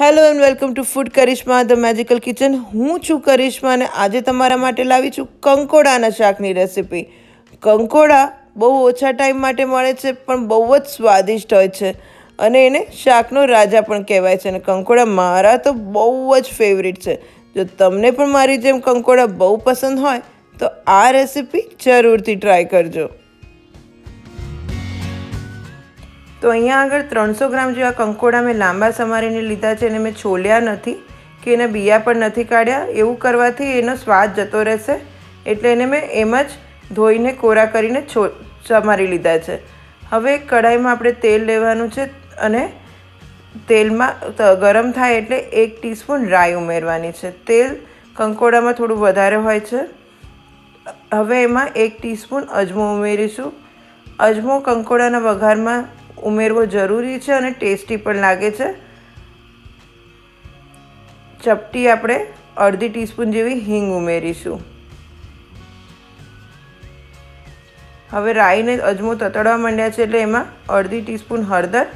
Hello and welcome to food Karishma, the magical kitchen. હું છું કરિશ્મા અને આજે તમારા માટે લાવી છું કંકોડાના શાકની રેસીપી. કંકોડા બહુ ઓછા ટાઈમ માટે મળે છે, પણ બહુ જ સ્વાદિષ્ટ હોય છે અને એને શાકનો રાજા પણ કહેવાય છે અને કંકોડા મારા તો બહુ જ ફેવરિટ છે. જો તમને પણ મારી જેમ કંકોડા બહુ પસંદ હોય, તો આ રેસીપી જરૂરથી ટ્રાય કરજો. તો અહીંયા આગળ ત્રણસો ગ્રામ જેવા કંકોડા મેં લાંબા સમારીને લીધા છે અને મેં છોલ્યા નથી કે એના બિયા પણ નથી કાઢ્યા. એવું કરવાથી એનો સ્વાદ જતો રહેશે. એટલે એને મેં એમ જ ધોઈને કોરા કરીને છો, સમારી લીધા છે. હવે કઢાઈમાં આપણે તેલ લેવાનું છે અને તેલમાં ગરમ થાય એટલે એક ટીસ્પૂન રાઈ ઉમેરવાની છે. તેલ કંકોડામાં થોડું વધારે હોય છે. હવે એમાં એક ટીસ્પૂન અજમો ઉમેરીશું. અજમો કંકોડાના વઘારમાં ઉમેરવો જરૂરી છે અને ટેસ્ટી પણ લાગે છે. ચપટી આપણે અડધી ટીસ્પૂન જેવી હિંગ ઉમેરીશું. હવે રાઈને અજમો તતડવા માંડ્યા છે એટલે એમાં અડધી ટીસ્પૂન હળદર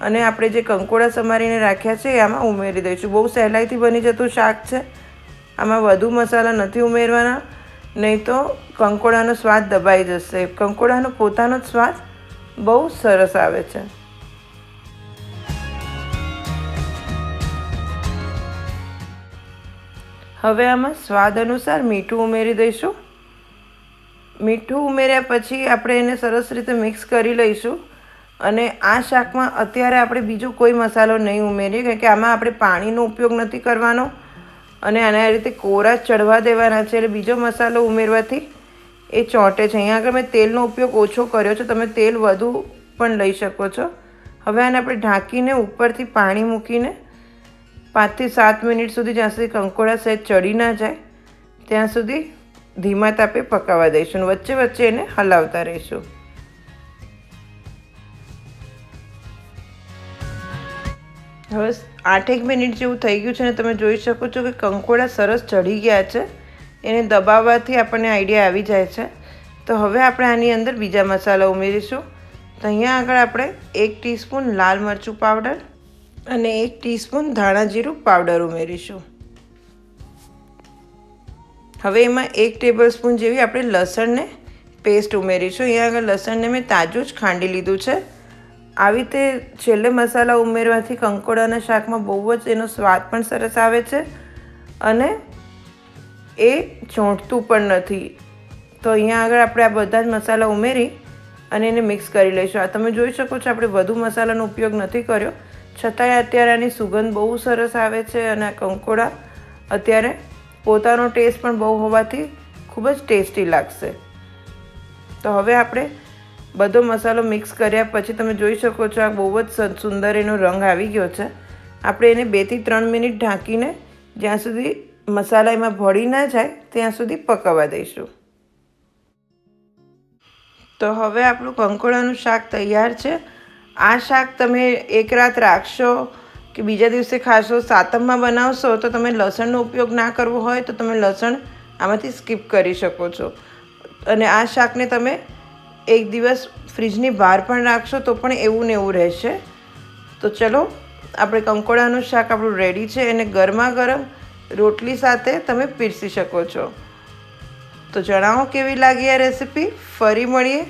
અને આપણે જે કંકોડા સમારીને રાખ્યા છે આમાં ઉમેરી દઈશું. બહુ સહેલાઈથી બની જતું શાક છે. આમાં વધુ મસાલા નથી ઉમેરવાના, નહીં તો કંકોડાનો સ્વાદ દબાઈ જશે. કંકોડાનો પોતાનો જ સ્વાદ બહુ સરસ આવે છે. હવે આમાં સ્વાદ અનુસાર મીઠું ઉમેરી દઈશું. મીઠું ઉમેર્યા પછી આપણે એને સરસ રીતે મિક્સ કરી લઈશું. અને આ શાકમાં અત્યારે આપણે બીજો કોઈ મસાલો નહીં ઉમેરીએ, કારણ કે આમાં આપણે પાણીનો ઉપયોગ નથી કરવાનો. અને આના રીતે કોરા ચડવા દેવાના છે, એટલે બીજો મસાલો ઉમેરવાથી એ ચોંટે છે. અહીંયા આગળ મેં તેલનો ઉપયોગ ઓછો કર્યો છે. તમે તેલ વધુ પણ લઈ શકો છો. હવે આને આપણે ઢાંકીને ઉપરથી પાણી મૂકીને પાંચથી સાત મિનિટ સુધી જ્યાં સુધી કંકોડા સહેજ ચડી ના જાય, ત્યાં સુધી ધીમા તાપે પકાવવા દઈશું વચ્ચે વચ્ચે એને હલાવતા રહીશું. હવે આઠેક મિનિટ જેવું થઈ ગયું છે ને તમે જોઈ શકો છો કે કંકોડા સરસ ચડી ગયા છે. એને દબાવવાથી આપણને આઈડિયા આવી જાય છે. તો હવે આપણે આની અંદર બીજા મસાલા ઉમેરીશું. તો અહીંયા આગળ આપણે એક ટીસ્પૂન લાલ મરચું પાવડર અને એક ટીસ્પૂન ધાણા જીરું પાવડર ઉમેરીશું. હવે એમાં એક ટેબલ સ્પૂન જેવી આપણે લસણને પેસ્ટ ઉમેરીશું. અહીંયા આગળ લસણને મેં તાજું જ ખાંડી લીધું છે. આવી રીતે છેલ્લે મસાલા ઉમેરવાથી કંકોડાના શાકમાં બહુ જ એનો સ્વાદ પણ સરસ આવે છે. અને એ ચોંટતું પણ નથી. તો અહીંયા આગળ આપણે આ બધા જ મસાલા ઉમેરી અને એને મિક્સ કરી લઈશું. આ તમે જોઈ શકો છો, આપણે વધુ મસાલાનો ઉપયોગ નથી કર્યો. છતાંય અત્યારે આની સુગંધ બહુ સરસ આવે છે અને આ કંકોડા અત્યારે પોતાનો ટેસ્ટ પણ બહુ હોવાથી ખૂબ જ ટેસ્ટી લાગશે. તો હવે આપણે બધો મસાલો મિક્સ કર્યા પછી તમે જોઈ શકો છો આ બહુ જ સુંદર એનો રંગ આવી ગયો છે. આપણે એને બેથી ત્રણ મિનિટ ઢાંકીને જ્યાં સુધી મસાલા એમાં ભળી ના જાય, ત્યાં સુધી પકવવા દઈશું. તો હવે આપણું કંકોડાનું શાક તૈયાર છે. આ શાક તમે એક રાત રાખશો કે બીજા દિવસે ખાશો, સાતમમાં બનાવશો, તો તમે લસણનો ઉપયોગ ના કરવો હોય, તો તમે લસણ આમાંથી સ્કીપ કરી શકો છો. અને આ શાકને તમે એક દિવસ ફ્રીજની બહાર પણ રાખશો, તો પણ એવું ને એવું રહેશે. તો ચલો, આપણે કંકોડાનું શાક આપણું રેડી છે. એને ગરમા ગરમ રોટલી સાથે તમે પીરસી શકો છો. તો જણાવો કેવી લાગી આ રેસીપી? ફરી મળીએ.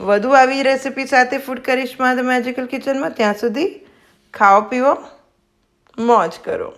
વધુ આવી રેસીપી સાથે ફૂડ કરીશમાં ધ મેજિકલ કિચનમાં ત્યાં સુધી ખાઓ પીવો મોજ કરો.